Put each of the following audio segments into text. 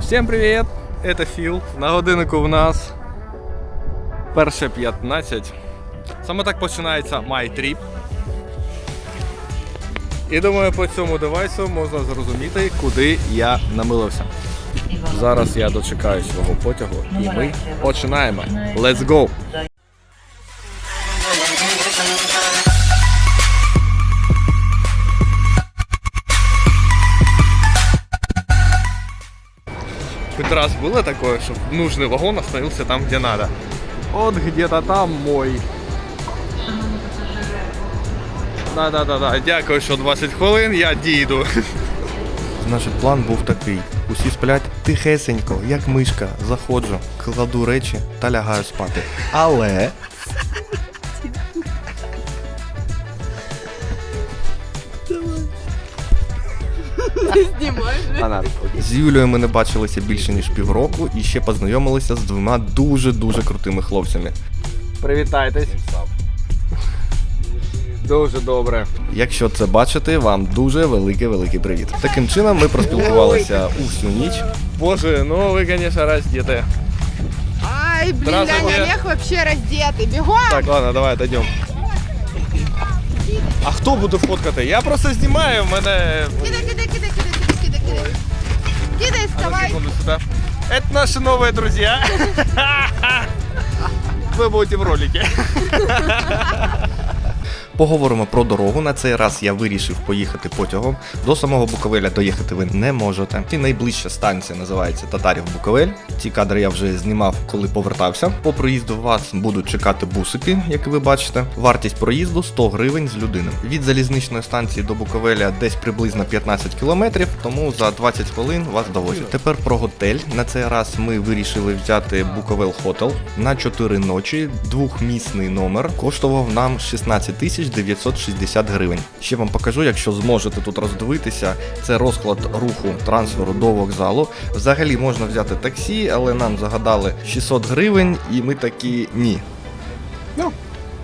Всім привіт! Це Філ. На годиннику в нас перше 15. Саме так починається My Trip. І думаю, по цьому девайсу можна зрозуміти, куди я намилився. Зараз я дочекаю свого потягу і ми починаємо. Let's go! Раз было такое, что нужный вагон остановился там, где надо. Вот где-то там мой. Да-да-да-да, дякую, що 20 хвилин, я дійду. Значить, план був такий: усі сплять тихесенько, як мишка. Заходжу, кладу речі та лягаю спати. Але з Юлією ми не бачилися більше ніж півроку і ще познайомилися з двома дуже дуже крутими хлопцями. Привітайтесь. Дуже добре. Якщо це бачите, вам дуже великий великий привіт. Таким чином ми проспілкувалися усю ніч. Боже, ну ви, конечно, раздеты. Ай, блин, Здравствуйте. Ляня Олег вообще раздетый. Бегом! Так, ладно, давай отойдем. А хто буде фоткати? Я просто знімаю, в мене. Кидай, А ну, вставай. секунду сюда. Это наши новые друзья. Вы будете в ролике. Поговоримо про дорогу. На цей раз я вирішив поїхати потягом. До самого Буковеля доїхати ви не можете. І найближча станція називається Татарів Буковель. Ці кадри я вже знімав, коли повертався. По проїзду вас будуть чекати бусики, як ви бачите. Вартість проїзду 100 гривень з людини. Від залізничної станції до Буковеля десь приблизно 15 кілометрів, тому за 20 хвилин вас довозять. Тепер про готель. На цей раз ми вирішили взяти Буковел Хотел на 4 ночі. Двохмісний номер коштував нам 16 тисяч 960 гривень. Ще вам покажу, якщо зможете тут роздивитися. Це розклад руху трансферу до вокзалу. Взагалі можна взяти таксі, але нам загадали 600 гривень, і ми такі ні.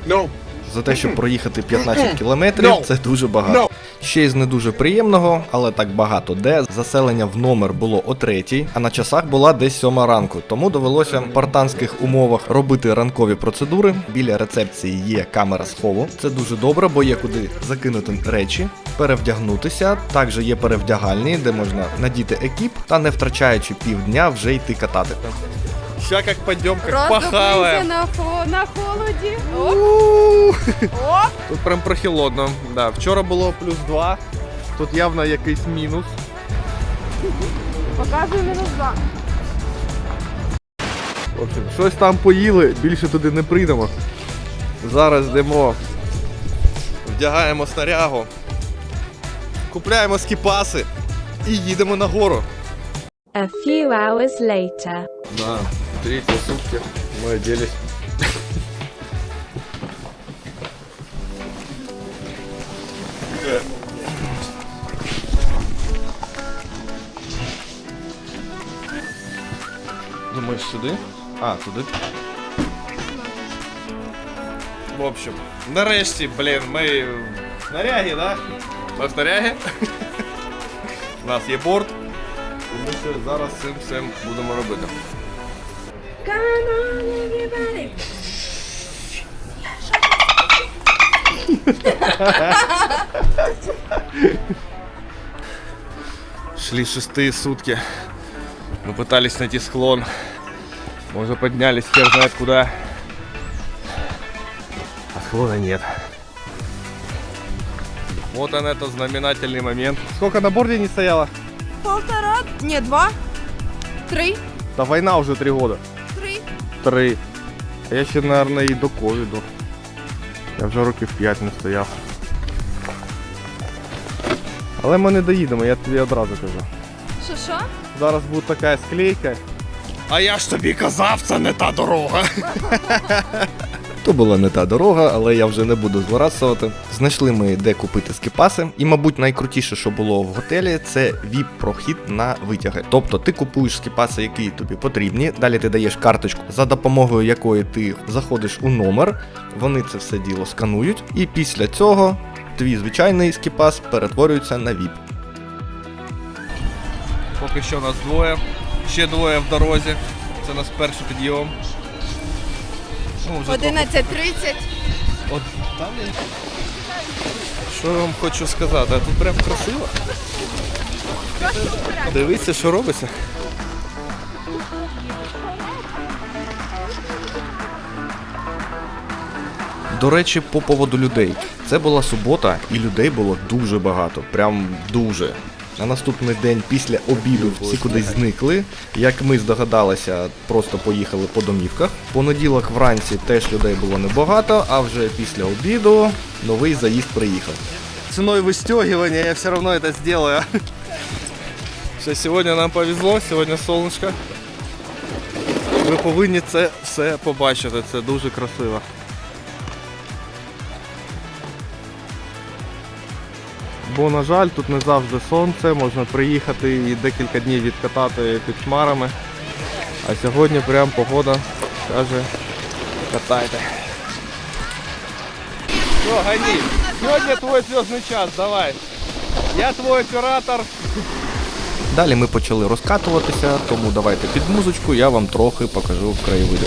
No. За те, щоб проїхати 15 кілометрів, це дуже багато. Ще із не дуже приємного, але так багато де. Заселення в номер було о третій, а на часах була десь сьома ранку. Тому довелося в спартанських умовах робити ранкові процедури. Біля рецепції є камера схову. Це дуже добре, бо є куди закинути речі, перевдягнутися. Також є перевдягальні, де можна надіти екіп та не втрачаючи півдня вже йти катати. Сейчас как пойдем, как похаваем. на, хо- на холоді. Оп, оп. Тут прям прохолодно. Да, вчора було плюс 2. Тут явно якийсь мінус. Показуй мінус два. В общем, щось там поїли, більше туди не прийдемо. Зараз йдемо, вдягаємо снарягу, купляємо скіпаси і їдемо на гору. A few hours later. Да, третьи сутки мы оделись. Думаєш сюди? А, туди. В общем, нарешті, блін, ми в снарягі, да? Ми в снарягі. У нас є борт. І ми ще зараз з цим всім будемо робити. Шли шестые сутки. Мы пытались найти склон. Мы уже поднялись хер знает куда. А склона нет. Вот он, это знаменательный момент. Сколько на борде не стояло? Полтора. Ні, два. Три. Да война уже три года. Три. А я ще, наверное, і до ковіду. Я вже років 5 не стояв. Але ми не доїдемо, я тобі одразу кажу. Що, що? Зараз буде така склейка. А я ж тобі казав, це не та дорога. То була не та дорога, але я вже не буду злорадствувати. Знайшли ми де купити скіпаси, і, мабуть, найкрутіше, що було в готелі, це віп-прохід на витяги. Тобто ти купуєш скіпаси, які тобі потрібні. Далі ти даєш карточку, за допомогою якої ти заходиш у номер, вони це все діло сканують, і після цього твій звичайний скіпас перетворюється на віп. Поки що нас двоє. Ще двоє в дорозі. Це наш перший підйом. Ну, вже трохи 11.30. От далі. Що я вам хочу сказати? А Тут прям красиво. Дивіться, що робиться. До речі, по поводу людей. Це була субота, і людей було дуже багато. Прям дуже. На наступний день після обіду всі кудись зникли. Як ми здогадалися, просто поїхали по домівках. Понеділок вранці теж людей було небагато, а вже після обіду новий заїзд приїхав. Ценой выстегивания я все равно это сделаю. Все, сьогодні нам повезло, сьогодні сонечко. Ви повинні це все побачити, це дуже красиво. Бо, на жаль, тут не завжди сонце, можна приїхати і декілька днів відкатати під хмарами. А сьогодні прям погода каже, катайте. Що, гони. Сьогодні твій зв'язний час, давай. Я твій оператор. Далі ми почали розкатуватися, тому давайте під музичку, я вам трохи покажу краєвиди.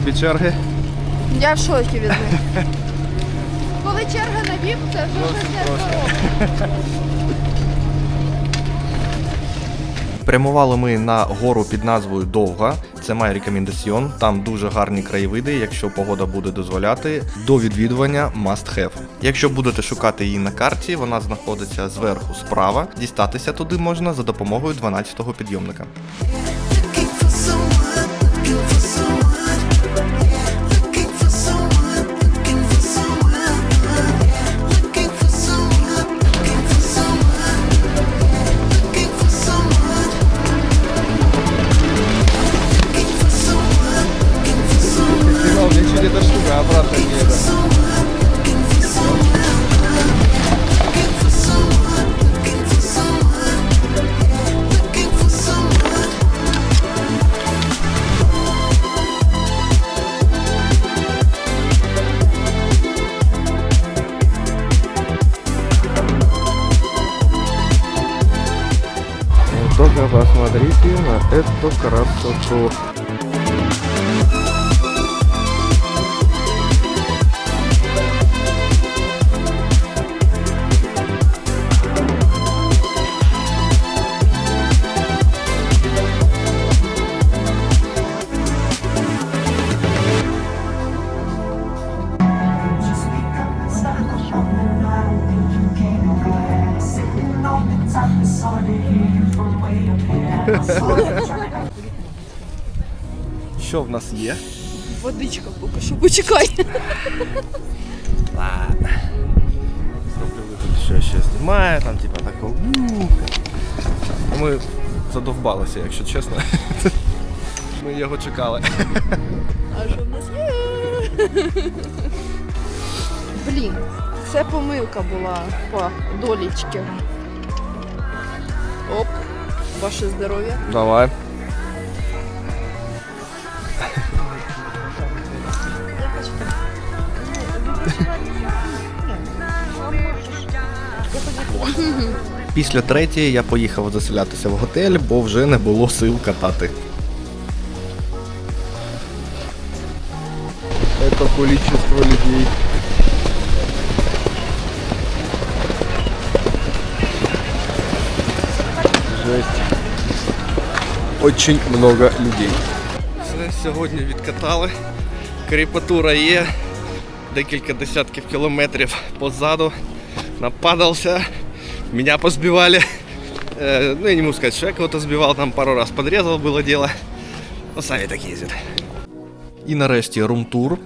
Тобі черги? Я в шокі від них. Коли черга на віп, це вже не здорово. Прямували ми на гору під назвою Довга. Це має рекомендаціон. Там дуже гарні краєвиди. Якщо погода буде дозволяти, до відвідування must have. Якщо будете шукати її на карті, вона знаходиться зверху справа. Дістатися туди можна за допомогою 12-го підйомника. Посмотрите на эту красоту. Водичка поки що почекай. Ладно. Зроблю вигляд, що ще знімаю, там типа такого. Ми задовбалися, якщо чесно. Ми його чекали. А що в нас є? Блін, це помилка була по долічки. Оп. Ваше здоров'я. Давай. Після третьої я поїхав заселятися в готель, бо вже не було сил катати. Это количество людей. Жесть. Очень много людей. Все, сьогодні відкатали. Кріпатура є. Декілька десятків кілометрів позаду. Нападався. Меня позбивали. Э, ну, я не могу сказать, что я кого-то сбивал, там пару раз подрезал, было дело. Ну, сами так ездят. І нарешті румтур.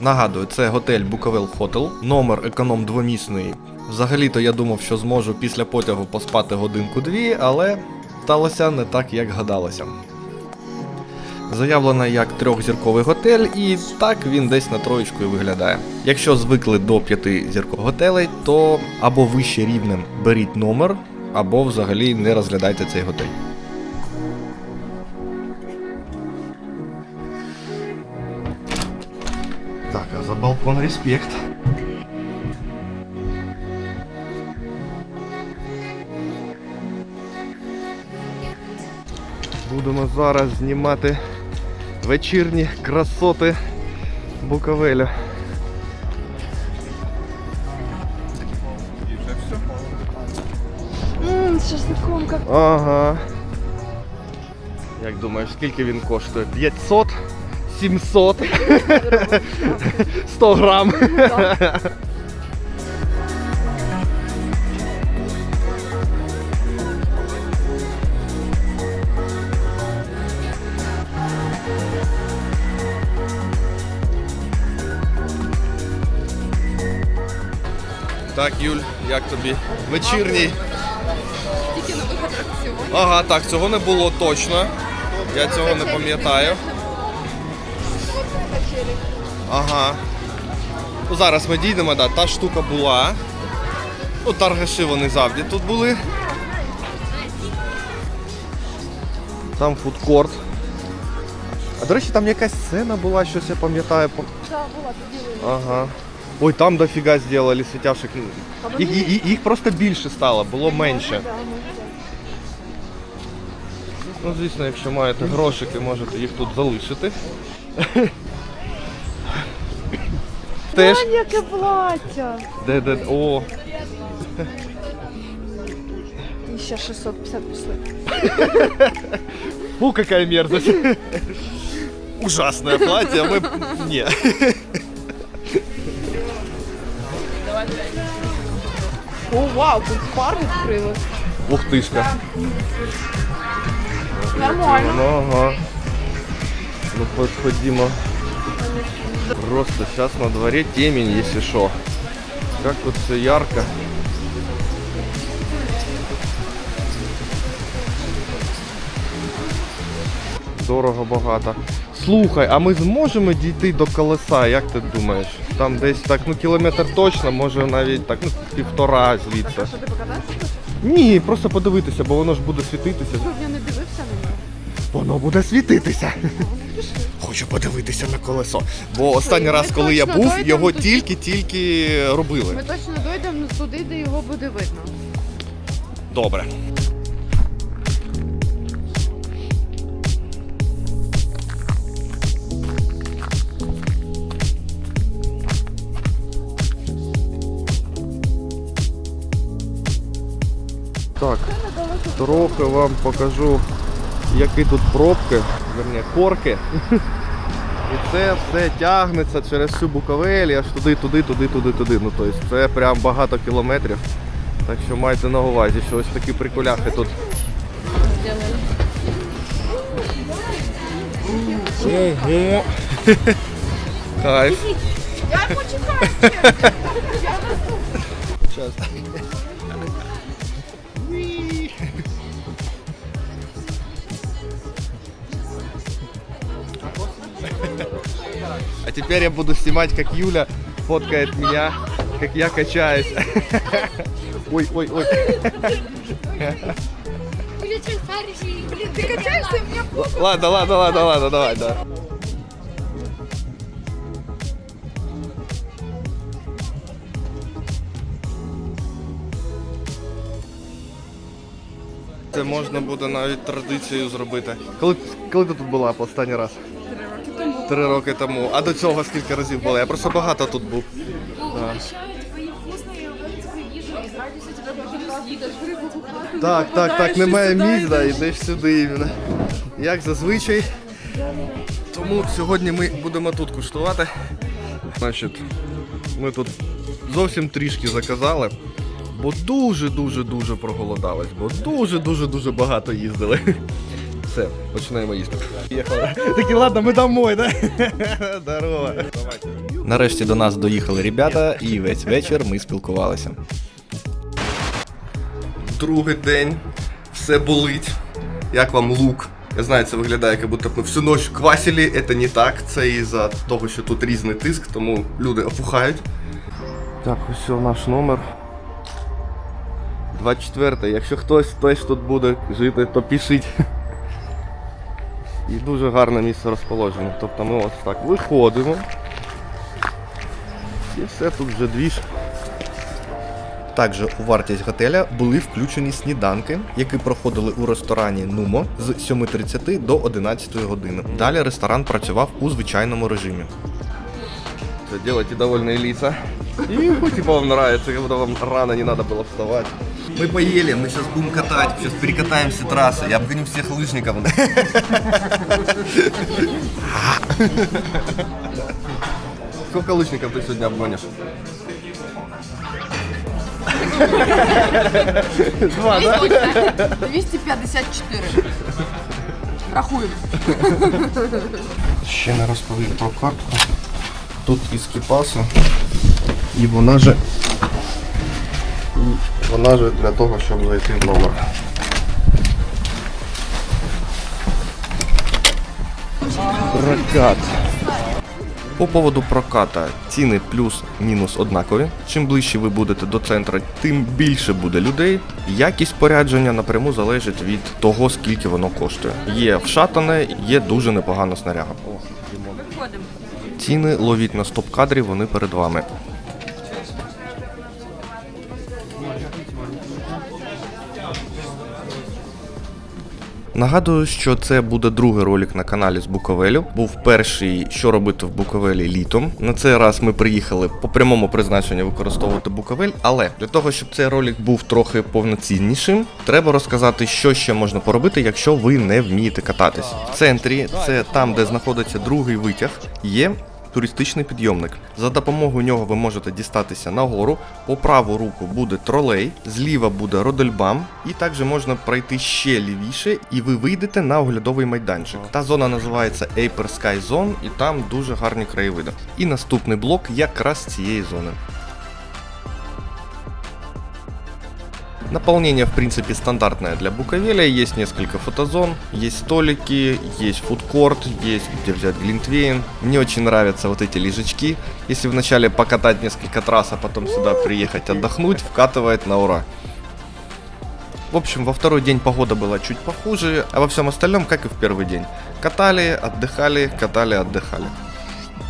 Нагадую, це готель Буковел Хотел, номер економ двомісний. Взагалі-то я думав, що зможу після потягу поспати годинку-дві, але сталося не так, як гадалося. Заявлено як трьохзірковий готель, і так він десь на троєчку і виглядає. Якщо звикли до п'ятизіркових готелей, то або вище рівнем беріть номер, або взагалі не розглядайте цей готель. Так, а за балкон респект. Будемо зараз знімати вечірні красоти Буковеля. Ммм, з шашликом як Ага. Як думаєш, скільки він коштує? 500? 700? 100 грам. Так, Юль, як тобі? Вечірній. тільки нових атракціонів. Ага, так, цього не було точно. Я цього не пам'ятаю. Ага. Ну, зараз ми дійдемо, да, та штука була. Ну, таргаші вони завжди тут були. Там фудкорт. А до речі, там якась сцена була, щось я пам'ятаю. Так, була тоді. Ага. Ой, там дофіга зробили світяшок. Їх, їх, їх просто більше стало, було менше. Ну, звісно, якщо маєте грошики, можете їх тут залишити. Теж. яке плаття. Де, де, о, І ще 650 пішли. фу, какая мерзость. Ужасное платье, а мы... Не. О, вау, тут пар відкрили. Ух тышка. Нормально. Ну, ага. Ну, подходимо. Просто сейчас на дворе темень, если что. Как тут все ярко. Дорого багато. Слухай, а ми зможемо дійти до колеса, як ти думаєш? Там десь так, ну кілометр точно, може навіть так, ну півтора звідси. Що ти покатався? Ні, просто подивитися, бо воно ж буде світитися. Щоб я не дивився на нього. Воно буде світитися. Хочу подивитися на колесо. Бо останній раз, коли я точно був, дойдемо його тільки-тільки робили. Ми точно дойдемо туди, де його буде видно. Добре. Так, трохи вам покажу, які тут пробки, верні, корки. І це все тягнеться через всю Буковель, аж туди, туди, туди, туди, туди. Ну тобто це прям багато кілометрів. Так що майте на увазі, що ось такі приколяхи тут. Ого. Кайф. Я почекаю. Сейчас. А теперь я буду снимать, как Юля фоткает меня, как я качаюсь. Ой, ой, ой. Ладно, ладно, ладно, ладно, давай, да. Це можна буде навіть традицією зробити. Коли коли ти тут була в останній раз? Три Три роки тому. А до цього скільки разів була? Я просто багато тут був. Так, так, так, немає місць, да, йдеш сюди іменно. Як зазвичай. Тому сьогодні ми будемо тут куштувати. Значить, ми тут зовсім трішки заказали, бо дуже-дуже-дуже проголодались, бо дуже-дуже-дуже багато їздили. Все, починаємо їсти. Такі, ладно, ми домой, да? Здорово. Нарешті до нас доїхали ребята, і весь вечір ми спілкувалися. Другий день, все болить. Як вам лук? Я знаю, це виглядає, як будто ми всю ніч квасили. Це не так. Це із-за того, що тут різний тиск, тому люди опухають. Так, ось наш номер. 24. Якщо хтось теж тут буде жити, то пишіть. І дуже гарне місце розположення. Тобто ми ось так виходимо. І все тут вже двіж. Також у вартість готеля були включені сніданки, які проходили у ресторані Нумо з 7.30 до 11 години. Далі ресторан працював у звичайному режимі. Все, делайте довольные лица. И ну, типа вам нравится, как будто вам рано не надо было вставать. Мы поели, мы сейчас будем катать, сейчас перекатаемся трассы, я обгоню всех лыжников. Сколько лучников ты сегодня обгонишь? Два, да? 254. Рахуємо. Ще не розповів про картку. Тут із кіпаса. І вона же. І вона же для того, щоб зайти в номер. Прокат. По поводу проката ціни плюс-мінус однакові. Чим ближче ви будете до центру, тим більше буде людей. Якість спорядження напряму залежить від того, скільки воно коштує. Є вшатане, є дуже непогана снаряга. Ціни ловіть на стоп-кадрі, вони перед вами. Нагадую, що це буде другий ролик на каналі з Буковелю. Був перший, що робити в Буковелі літом. На цей раз ми приїхали по прямому призначенню використовувати Буковель. Але для того, щоб цей ролик був трохи повноціннішим, треба розказати, що ще можна поробити, якщо ви не вмієте кататись. В центрі це там, де знаходиться другий витяг, є туристичний підйомник. За допомогою нього ви можете дістатися нагору. По праву руку буде тролей, зліва буде Родельбам, і також можна пройти ще лівіше, і ви вийдете на оглядовий майданчик. Та зона називається Aper Sky Zone, і там дуже гарні краєвиди. І наступний блок якраз цієї зони. Наполнение, в принципе, стандартное для Буковеля. Есть несколько фотозон, есть столики, есть фудкорт, есть где взять глинтвейн. Мне очень нравятся вот эти лежачки. Если вначале покатать несколько трасс, а потом сюда приехать отдохнуть, вкатывает на ура. В общем, во второй день погода была чуть похуже, а во всем остальном, как и в первый день. Катали, отдыхали, катали, отдыхали.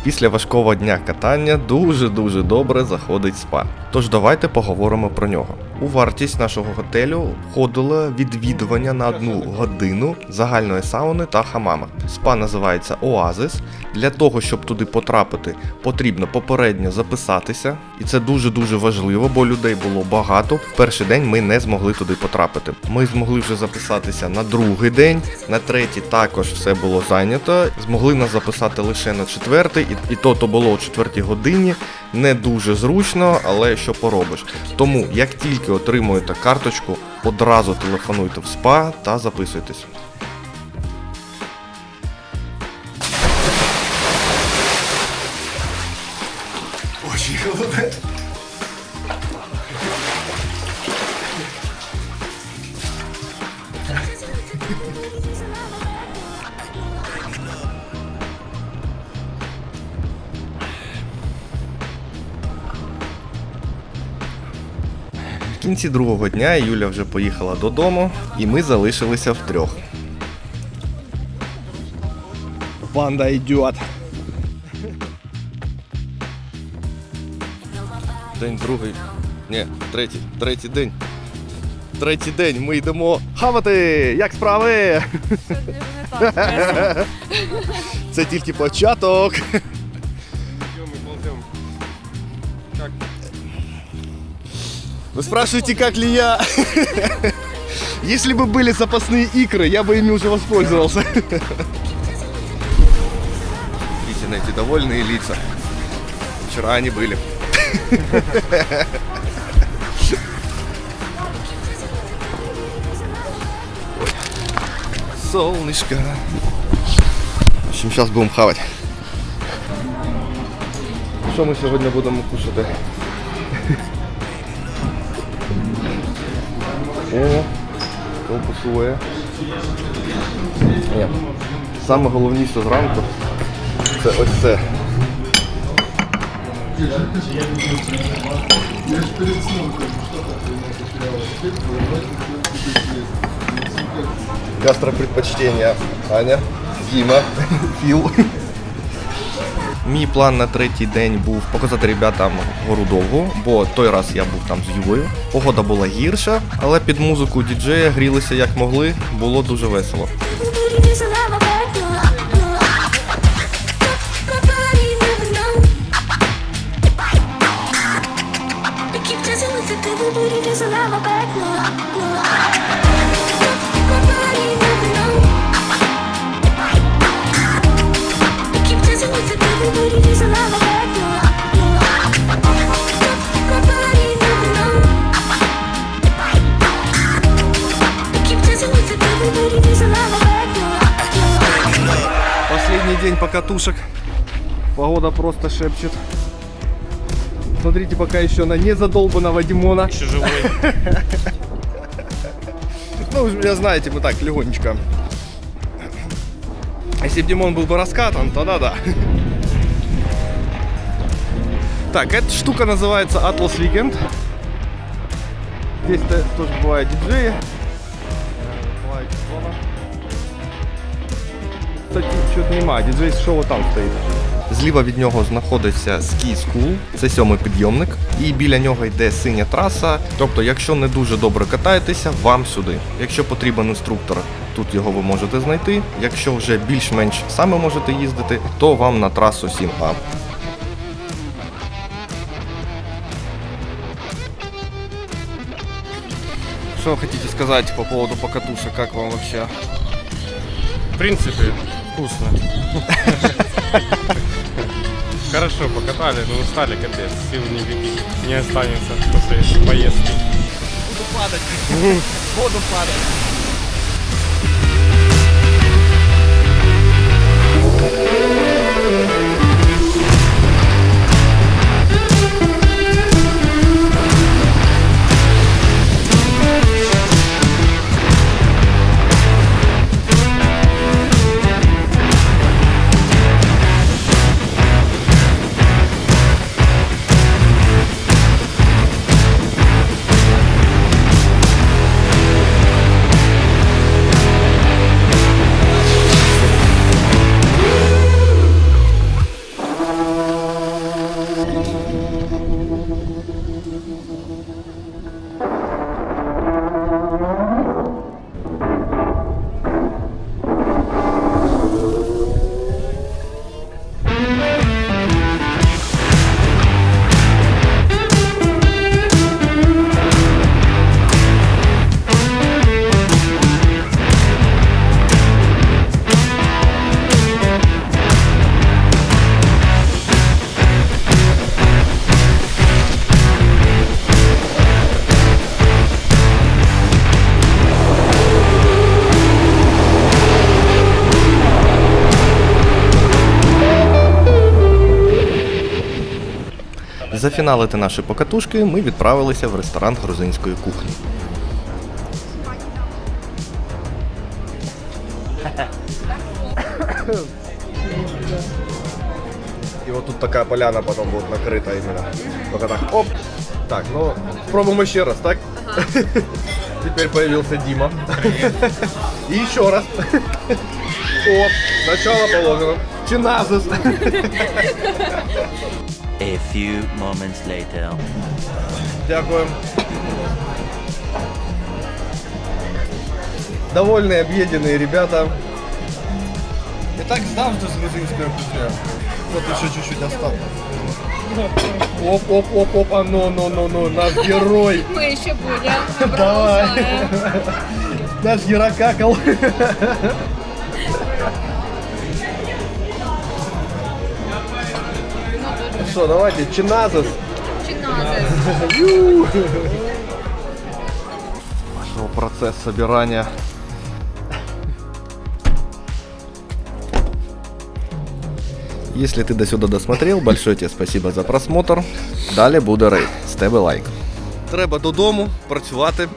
Після важкого дня катання дуже-дуже добре заходить спа. Тож давайте поговоримо про нього. У вартість нашого готелю входило відвідування на одну годину загальної сауни та хамама. Спа називається Оазис. Для того, щоб туди потрапити, потрібно попередньо записатися, і це дуже-дуже важливо, бо людей було багато. В перший день ми не змогли туди потрапити. Ми змогли вже записатися на другий день, на третій також все було зайнято. Змогли нас записати лише на четвертий, і, і то то було о четвертій годині. Не дуже зручно, але що поробиш. Тому, як тільки отримуєте карточку, одразу телефонуйте в СПА та записуйтесь. Кінці другого дня Юля вже поїхала додому, і ми залишилися втрьох. Панда идет. День другий. Ні, третій. Третій день. Третій день ми йдемо хавати! Як справи? Це тільки початок. Вы спрашиваете, как ли я? Если бы были запасные икры, я бы ими уже воспользовался. Видите на эти довольные лица. Вчера они были. Солнышко. В общем, сейчас будем хавать. Що ми сьогодні будемо кушати? О, то пасує. Ні. Саме головніше зранку це ось це. Гастропредпочтення. Аня, Діма, Філ. Мій план на третій день був показати ребятам гору довгу, бо той раз я був там з Юлею. Погода була гірша, але під музику діджея грілися як могли, було дуже весело. A keep dancing with the devil, but he needs a love back, no. Покатушек. Погода просто шепчет. Смотрите пока еще на незадолбанного Димона. Еще живой. Ну, вы меня знаете, мы так, легонечко. Если бы Димон был бы раскатан, то да-да. Так, эта штука называется Atlas Weekend. Здесь то- тоже бывают диджеи. Кстати, что-то нема, диджей с шоу там стоит. Зліва від нього знаходиться Ski School, це сьомий підйомник, і біля нього йде синя траса. Тобто, якщо не дуже добре катаєтеся, вам сюди. Якщо потрібен інструктор, тут його ви можете знайти. Якщо вже більш-менш саме можете їздити, то вам на трасу 7А. Что хотите сказать по поводу покатушек, как вам вообще? В принципе, вкусно. Хорошо, покатали, но устали капец, сил не, не останется после поездки. Буду падать, буду падать. Thank you. Зафіналити наші покатушки ми відправилися в ресторан грузинської кухні. И вот тут такая поляна потом будет накрыта именно. Только так, оп. Так, ну, пробуем еще раз, так? Теперь появился Дима. И еще раз. О, начало положено. Чиназис. A few moments later. Дякую. Довольные, объеденные ребята. И так завжди з грузинською кухнею. Вот еще чуть-чуть осталось. Оп, оп, оп, оп, а ну, ну, ну, ну, наш герой. Ми ще будемо. Давай. Наш герокакал. Что, давайте, чиназис. Пошел процесс собирания. Если ты до сюда досмотрел, большое тебе спасибо за просмотр. Далі буде рейд. З тебе лайк. Треба додому працювати.